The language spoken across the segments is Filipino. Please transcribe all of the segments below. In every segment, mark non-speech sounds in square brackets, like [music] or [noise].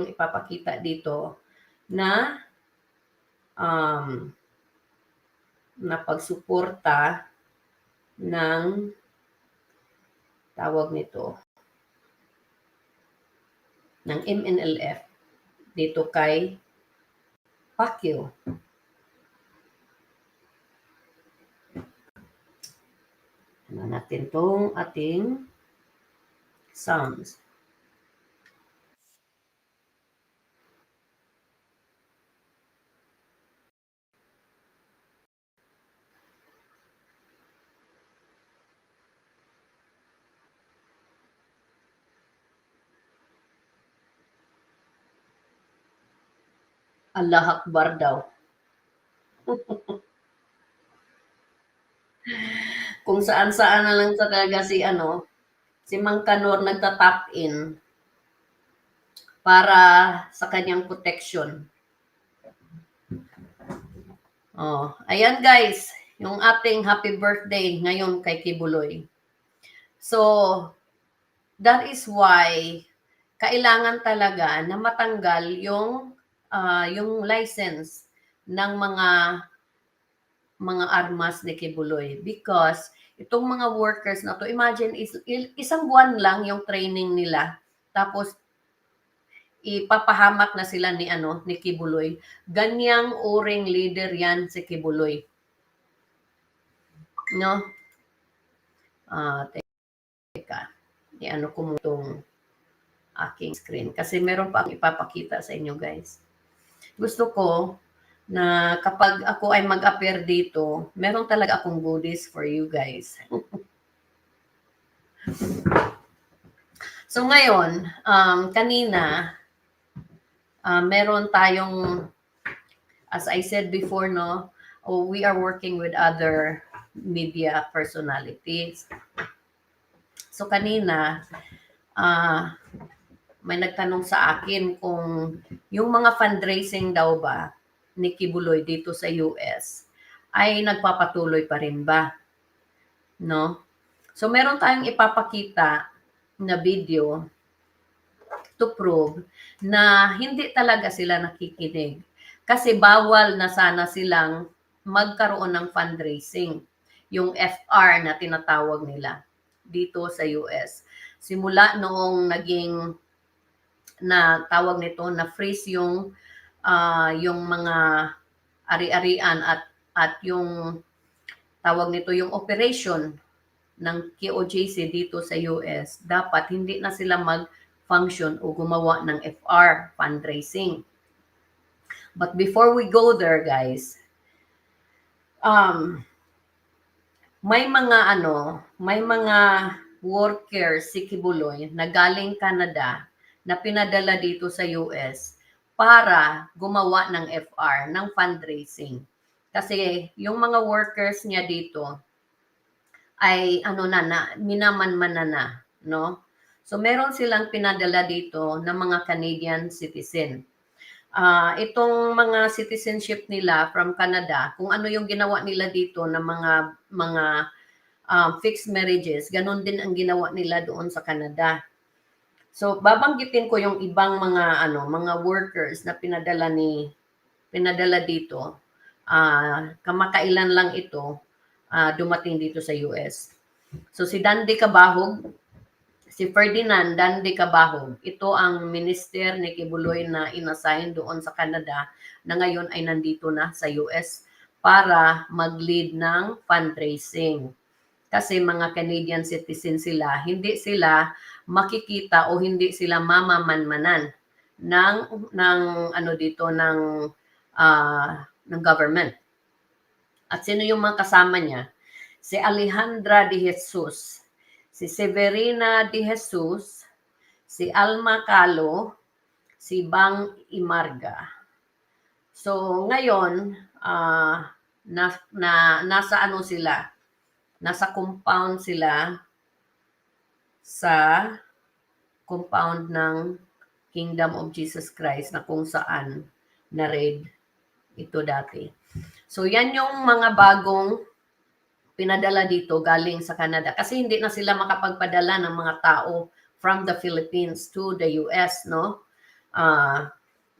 ipapakita dito na um, na pagsuporta ng tawag nito ng MNLF dito kay Pacquiao. Ano natin tong ating sounds. Allah Akbar daw. [laughs] Kung saan-saan na lang talaga si ano, si Mang Kanor nagta-tap in para sa kanyang protection. Oh, ayan guys, yung ating happy birthday ngayon kay Kibuloy. So, that is why kailangan talaga na matanggal yung ah, yung license ng mga mga armas ni Kibuloy. Because itong mga workers na to imagine is, isang buwan lang yung training nila. Tapos ipapahamak na sila ni ano ni Kibuloy. Ganyang uring leader yan si Kibuloy. No? Ah teka. I-ano ko mo aking screen. Kasi meron pa akong ipapakita sa inyo guys gusto ko na kapag ako ay mag-appear dito, meron talaga akong goodies for you guys. so ngayon, um, kanina, uh, meron tayong, as I said before, no, oh, we are working with other media personalities. So kanina, ah may nagtanong sa akin kung yung mga fundraising daw ba ni Kibuloy dito sa US ay nagpapatuloy pa rin ba? No? So meron tayong ipapakita na video to prove na hindi talaga sila nakikinig. Kasi bawal na sana silang magkaroon ng fundraising. Yung FR na tinatawag nila dito sa US. Simula noong naging na tawag nito na freeze yung ah, yung mga ari-arian at at yung tawag nito yung operation ng KOJC dito sa US dapat hindi na sila mag-function o gumawa ng FR fundraising. But before we go there guys, um may mga ano, may mga workers si Kibuloy na galing Canada na pinadala dito sa US para gumawa ng FR, ng fundraising. Kasi yung mga workers niya dito ay ano na, na minamanman na na, no? So meron silang pinadala dito ng mga Canadian citizen. Ah, itong mga citizenship nila from Canada, kung ano yung ginawa nila dito ng mga mga um, fixed marriages, ganun din ang ginawa nila doon sa Canada. So babanggitin ko yung ibang mga ano, mga workers na pinadala ni pinadala dito. Ah, kamakailan lang ito ah, dumating dito sa US. So si Dandy Cabahog, si Ferdinand Dandy Cabahog, ito ang minister ni Kibuloy na inassign doon sa Canada na ngayon ay nandito na sa US para mag-lead ng fundraising. Kasi mga Canadian citizen sila, hindi sila makikita o hindi sila mamamanmanan ng ng ano dito ng ah, ng government. At sino yung mga kasama niya? Si Alejandra de Jesus, si Severina de Jesus, si Alma Calo, si Bang Imarga. So ngayon, ah, na, na nasa ano sila? Nasa compound sila sa compound ng Kingdom of Jesus Christ na kung saan na-raid ito dati. So yan yung mga bagong pinadala dito galing sa Canada kasi hindi na sila makapagpadala ng mga tao from the Philippines to the US, no? Ah,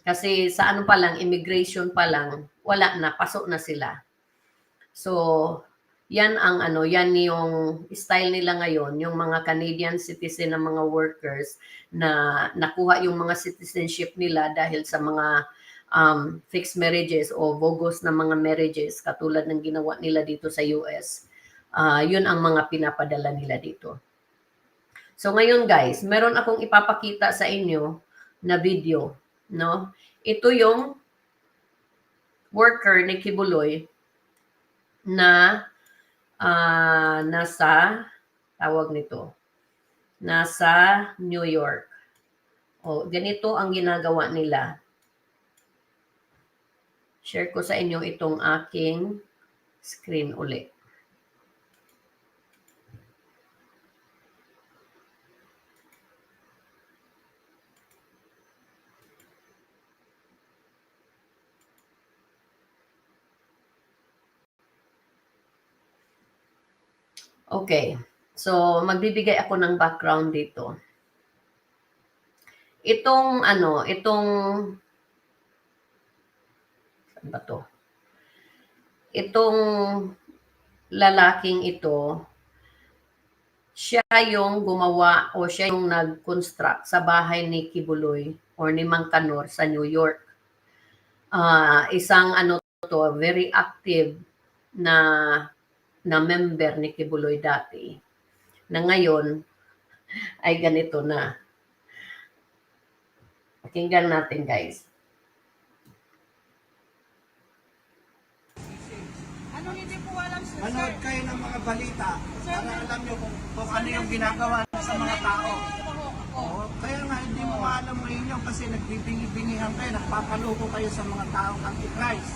kasi sa ano pa lang, immigration pa lang, wala na, pasok na sila. So, yan ang ano, yan yung style nila ngayon, yung mga Canadian citizen na mga workers na nakuha yung mga citizenship nila dahil sa mga um, fixed marriages o bogus na mga marriages katulad ng ginawa nila dito sa US. Ah, yun ang mga pinapadala nila dito. So ngayon guys, meron akong ipapakita sa inyo na video, no? Ito yung worker ni Kibuloy na ah, nasa tawag nito nasa New York. O ganito ang ginagawa nila. Share ko sa inyo itong aking screen uli. Okay. So, magbibigay ako ng background dito. Itong ano, itong saan ba to? Itong lalaking ito, siya yung gumawa o siya yung nag-construct sa bahay ni Kibuloy or ni Mang Kanor sa New York. Ah, isang ano to, very active na na member ni Kibuloy dati na ngayon ay ganito na. Pakinggan natin guys. Anong hindi po alam, sir? Manood kayo ng mga balita para alam nyo kung, kung ano yung ginagawa sa mga tao. Oo, kaya nga hindi mo maalam ngayon yun kasi nagbibingi-bingihan kayo, nagpapaloko kayo sa mga taong anti-Christ.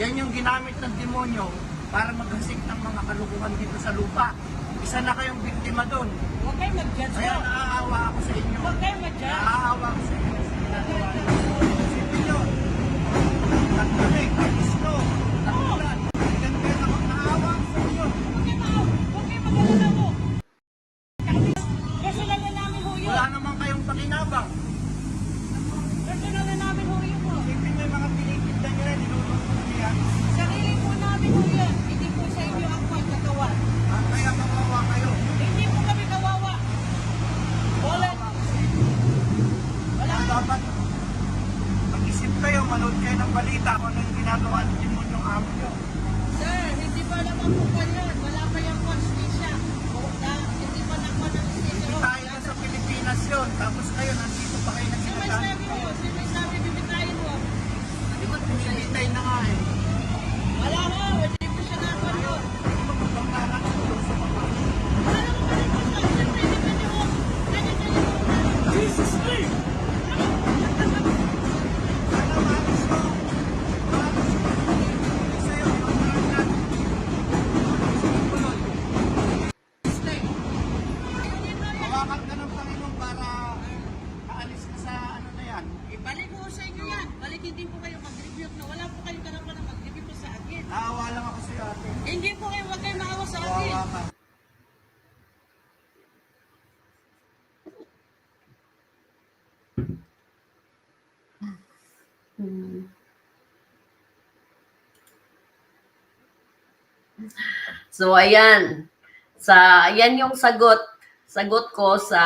Yan yung ginamit ng demonyo para maghasik ng mga kalukuhan dito sa lupa. Isa na kayong biktima doon. Huwag kayo mag-judge Kaya naaawa ako sa inyo. Huwag kayo mag-judge. Naaawa ako sa inyo sa ginagawa niyo. Isipin nyo, nagtuloy, nag-isno, nagulan. So ayan. Sa ayan yung sagot. Sagot ko sa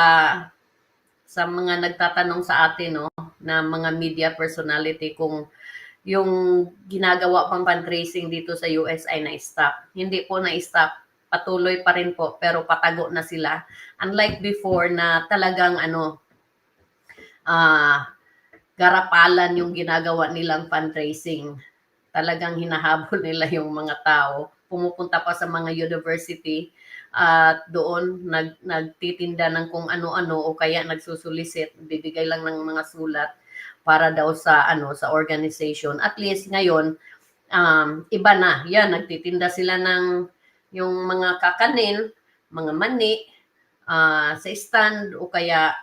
sa mga nagtatanong sa atin no na mga media personality kung yung ginagawa pang fundraising dito sa US ay na-stop. Hindi po na-stop. Patuloy pa rin po pero patago na sila. Unlike before na talagang ano ah garapalan yung ginagawa nilang fundraising. Talagang hinahabol [laughs] nila yung mga tao. Pumupunta pa sa mga university at doon nag, nagtitinda ng kung ano-ano o kaya nagsusulisit, bibigay lang ng mga sulat para daw sa ano sa organization. At least ngayon um, iba na. Yan, nagtitinda sila ng yung mga kakanin, mga mani ah, sa stand o kaya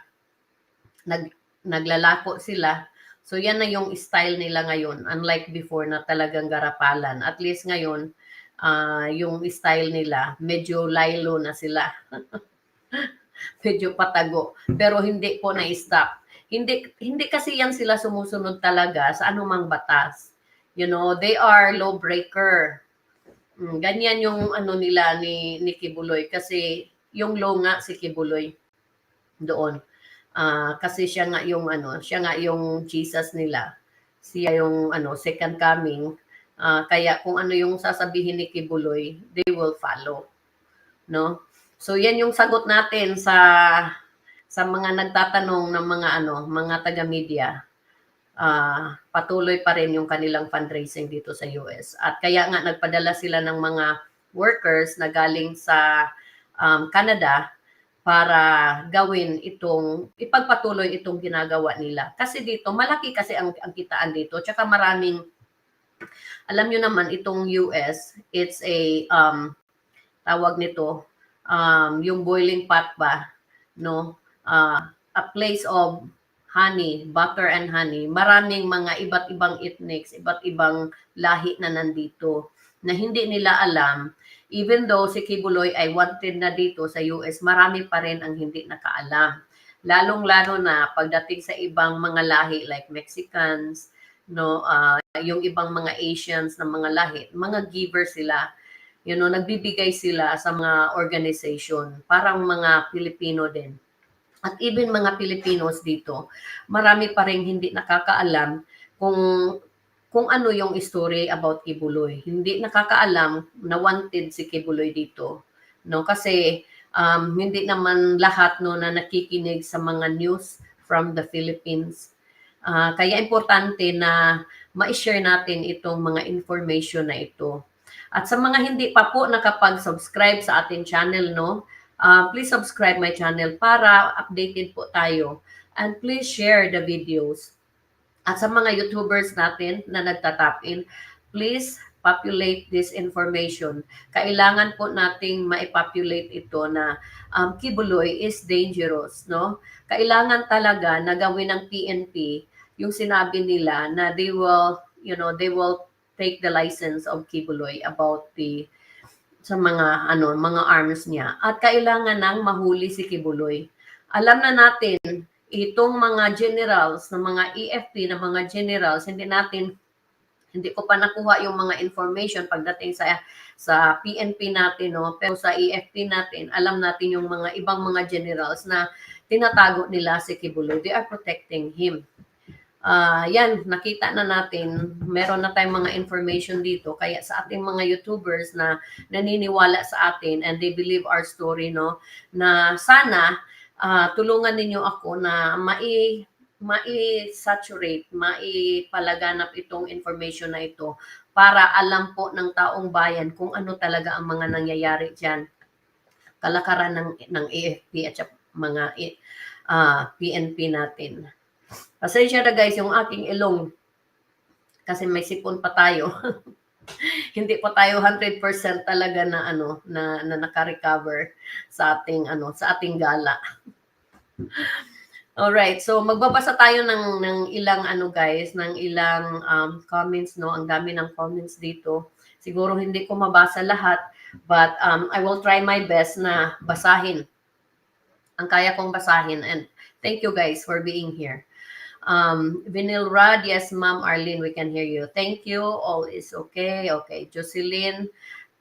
nag naglalako sila. So yan na yung style nila ngayon. Unlike before na talagang garapalan. At least ngayon, ah, yung style nila, medyo laylo na sila. [laughs] medyo patago. Pero hindi po na-stop. hindi hindi kasi yan sila sumusunod talaga sa anumang batas. You know, they are lawbreaker. Mm, ganyan yung ano nila ni ni Kibuloy kasi yung law nga si Kibuloy doon. Ah, kasi siya nga yung ano, siya nga yung Jesus nila. Siya yung ano, second coming. Ah, kaya kung ano yung sasabihin ni Kibuloy, they will follow. No? So yan yung sagot natin sa sa mga nagtatanong ng mga ano, mga taga-media. Ah, patuloy pa rin yung kanilang fundraising dito sa US. At kaya nga nagpadala sila ng mga workers na galing sa um, Canada para gawin itong ipagpatuloy itong ginagawa nila. Kasi dito malaki kasi ang, ang kitaan dito, tsaka maraming alam nyo naman itong US, it's a um, tawag nito um, yung boiling pot ba, no? Ah, a place of honey, butter and honey. Maraming mga iba't ibang ethnics, iba't ibang lahi na nandito na hindi nila alam. Even though si Kibuloy ay wanted na dito sa US, marami pa rin ang hindi nakaalam. Lalong-lalo na pagdating sa ibang mga lahi like Mexicans, no, ah, yung ibang mga Asians na mga lahi, mga giver sila you know, nagbibigay sila sa mga organization, parang mga Pilipino din. At even mga Filipinos dito, marami pa rin hindi nakakaalam kung kung ano yung story about Kibuloy. Hindi nakakaalam na wanted si Kibuloy dito. No, kasi um, hindi naman lahat no na nakikinig sa mga news from the Philippines. Ah, kaya importante na ma-share natin itong mga information na ito. At sa mga hindi pa po nakapag-subscribe sa ating channel, no, uh, please subscribe my channel para updated po tayo. And please share the videos. At sa mga YouTubers natin na nagtatap in, please populate this information. Kailangan po nating maipopulate ito na um, Kibuloy is dangerous, no? Kailangan talaga na gawin ng PNP yung sinabi nila na they will, you know, they will take the license of Kibuloy about the sa mga ano mga arms niya. At kailangan nang mahuli si Kibuloy. Alam na natin itong mga generals na mga EFP na mga generals hindi natin hindi ko pa nakuha yung mga information pagdating sa sa PNP natin no? Pero sa EFP natin alam natin yung mga ibang mga generals na tinatago nila si Kibuloy. They are protecting him Ah, yan, nakita na natin, meron na tayong mga information dito. Kaya sa ating mga YouTubers na naniniwala sa atin and they believe our story, no, na sana ah, tulungan ninyo ako na mai mai-saturate, mai-palaganap itong information na ito para alam po ng taong bayan kung ano talaga ang mga nangyayari diyan. Kalakaran ng ng AFP at mga ah, PNP natin. Pasensya na guys yung aking ilong kasi may sipon pa tayo. [laughs] Hindi pa tayo 100% talaga na ano na, na naka-recover sa ating ano sa ating gala. [laughs] All right, so magbabasa tayo ng ng ilang ano guys, ng ilang um, comments no. Ang dami ng comments dito. Siguro hindi ko mabasa lahat, but um, I will try my best na basahin. Ang kaya kong basahin and thank you guys for being here. Um, Vinil Rad, yes, Ma'am Arlene, we can hear you. Thank you. All is okay. Okay. Jocelyn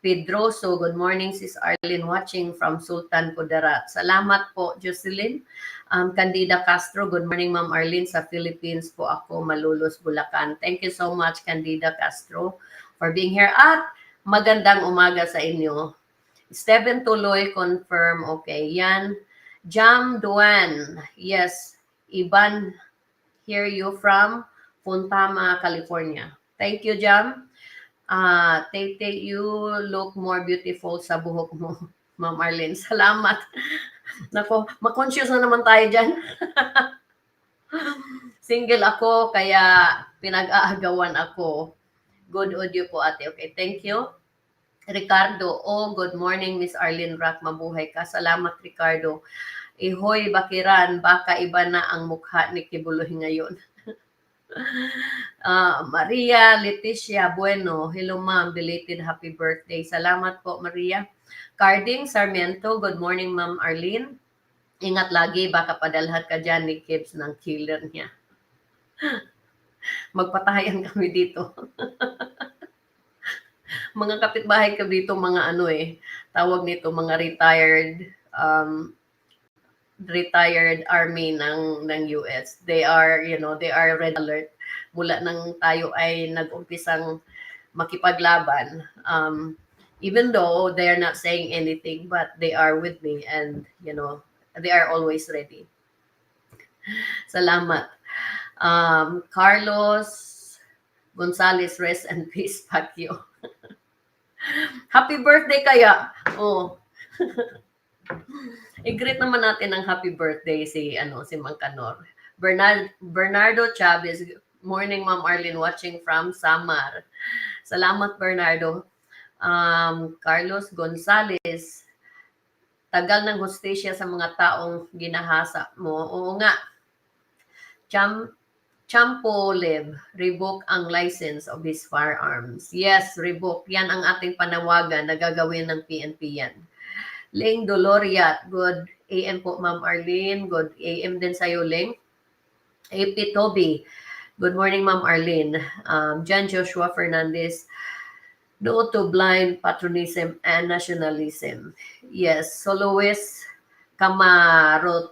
Pedroso, good morning, Sis Arlene, watching from Sultan Kudarat. Salamat po, Jocelyn. Um, Candida Castro, good morning, Ma'am Arlene. Sa Philippines po ako, Malulos, Bulacan. Thank you so much, Candida Castro, for being here. At magandang umaga sa inyo. Steven Tuloy, confirm. Okay, yan. Jam Duan, yes. Iban, hear you from Fontama, California. Thank you, Jam. Ah, Tate, you look more beautiful sa buhok mo, [laughs] Ma'am Arlene. [laughs] Salamat. Nako, ma-conscious na naman tayo dyan. [laughs] Single ako, kaya pinag-aagawan ako. Good audio po, ate. Okay, thank you. Ricardo, oh, good morning, Miss Arlene Rock. Mabuhay ka. Salamat, Ricardo. Ihoy, Bakiran, baka iba na ang mukha ni Kibuloy ngayon. [laughs] Ah, Maria Leticia Bueno, hello ma'am, belated happy birthday. Salamat po Maria. Carding Sarmiento, good morning ma'am Arlene. Ingat lagi, baka padalhan ka dyan ni Kibbs ng killer niya. [laughs] Magpatayan kami dito. [laughs] mga kapitbahay kami dito, mga ano eh, tawag nito, mga retired, um, retired army ng ng US. They are, you know, they are red alert mula nang tayo ay nag-umpisang makipaglaban. Um, even though they are not saying anything, but they are with me and, you know, they are always ready. Salamat. Um, Carlos Gonzalez, rest and peace, Pacquiao. [laughs] happy birthday kaya. Oh. [laughs] I-greet naman natin ng happy birthday si ano si Mang Canor. Bernard, Bernardo Chavez, morning Ma'am Arlene watching from Samar. Salamat Bernardo. Um, Carlos Gonzalez, tagal ng hostesya sa mga taong ginahasa mo. Oo nga. Cham Champo Live, revoke ang license of his firearms. Yes, revoke. Yan ang ating panawagan na gagawin ng PNP yan. Ling Doloriat, good AM po Ma'am Arlene. Good AM din sa'yo, Ling. AP Toby, good morning Ma'am Arlene. Um, John Joshua Fernandez, no to blind patriotism and nationalism. Yes, Solois Camaroche.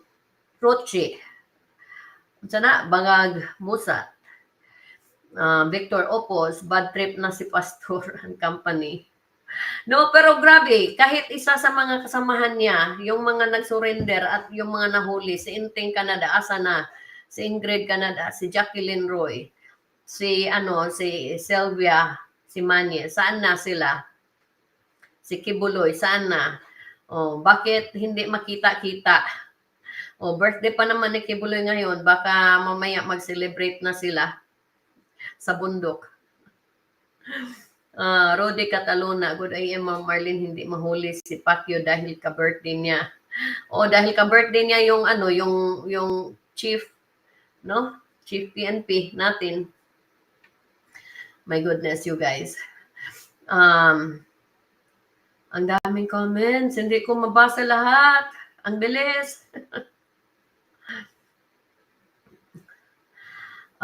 Sana, Bangag Musat. Uh, Victor Opos, bad trip na si Pastor and company. No, pero grabe, kahit isa sa mga kasamahan niya, yung mga nag-surrender at yung mga nahuli, si Inting Canada, asa na, si Ingrid Canada, si Jacqueline Roy, si ano, si Sylvia, si Manye, saan na sila? Si Kibuloy, saan na? Oh, bakit hindi makita-kita? Oh, birthday pa naman ni Kibuloy ngayon, baka mamaya mag-celebrate na sila sa bundok. Ah, Rodi Cataluna, good AM Ma'am Marlene, hindi mahuli si Pacquiao dahil ka-birthday niya. O dahil ka-birthday niya yung ano, yung yung chief no? Chief PNP natin. My goodness, you guys. Um, ang daming comments, hindi ko mabasa lahat. Ang bilis. [laughs]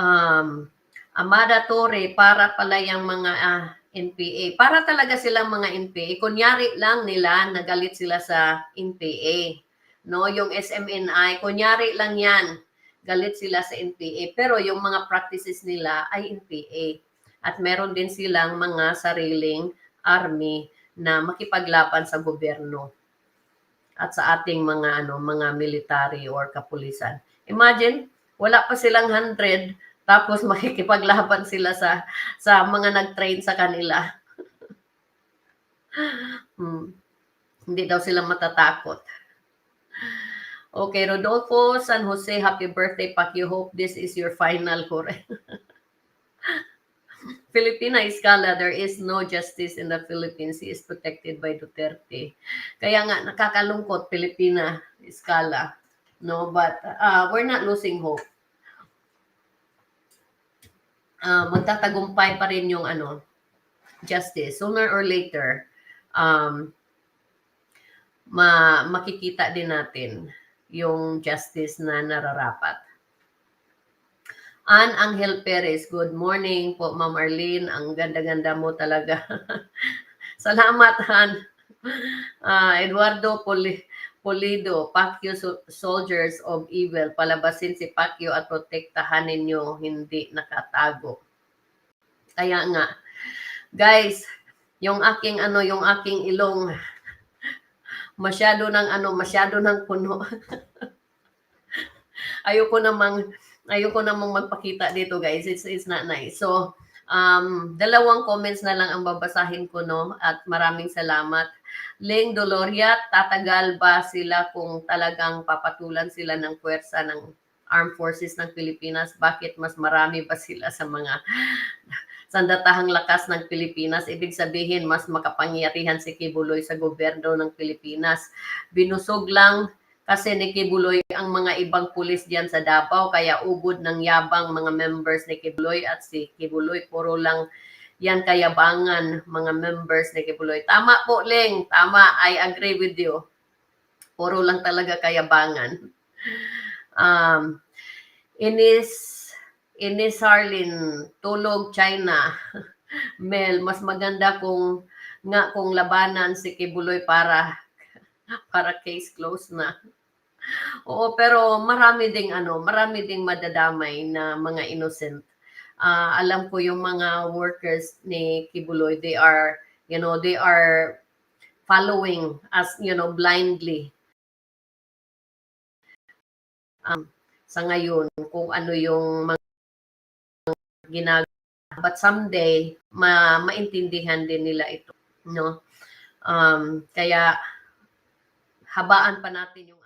um, Amada Torre, para pala yung mga ah, NPA. Para talaga silang mga NPA. Kunyari lang nila, nagalit sila sa NPA. No, yung SMNI, kunyari lang yan, galit sila sa NPA. Pero yung mga practices nila ay NPA. At meron din silang mga sariling army na makipaglaban sa gobyerno at sa ating mga ano mga military or kapulisan. Imagine, wala pa silang 100 tapos makikipaglaban sila sa sa mga nag-train sa kanila. hmm. Hindi daw sila matatakot. Okay, Rodolfo San Jose, happy birthday, Pacquiao. Hope this is your final hore. [laughs] Filipina Iskala, there is no justice in the Philippines. He is protected by Duterte. Kaya nga, nakakalungkot, Filipina Iskala. No, but uh, we're not losing hope. Uh, magtatagumpay pa rin yung ano, justice. Sooner or later, um, ma makikita din natin yung justice na nararapat. Ann Angel Perez, good morning po Ma'am Arlene. Ang ganda-ganda mo talaga. [laughs] Salamat, Han. Ah, Eduardo Poli Polido, Pacquiao Sol- Soldiers of Evil, palabasin si Pacquiao at protektahan ninyo, hindi nakatago. Kaya nga, guys, yung aking ano, yung aking ilong, masyado ng ano, masyado ng puno. [laughs] ayoko namang ayoko namang magpakita dito, guys. It's it's not nice. So, um dalawang comments na lang ang babasahin ko no at maraming salamat. Ling Doloriat, tatagal ba sila kung talagang papatulan sila ng puwersa ng Armed Forces ng Pilipinas? Bakit mas marami ba sila sa mga [laughs] sandatahang lakas ng Pilipinas? Ibig sabihin, mas makapangyarihan si Kibuloy sa gobyerno ng Pilipinas. Binusog lang kasi ni Kibuloy ang mga ibang pulis diyan sa Davao kaya ubod ng yabang mga members ni Kibuloy at si Kibuloy puro lang yan kayabangan mga members ni Kibuloy. Tama po, Leng. Tama. I agree with you. Puro lang talaga kayabangan. Um, Inis, Inis Harlin, Tulog, China. [laughs] Mel, mas maganda kung nga kung labanan si Kibuloy para [laughs] para case closed na. Oo, pero marami ding ano, marami ding madadamay na mga innocent. Ah, alam ko yung mga workers ni Kibuloy, they are, you know, they are following as, you know, blindly. Um, sa ngayon, kung ano yung mga ginagawa. But someday, ma maintindihan din nila ito, no? Um, kaya habaan pa natin yung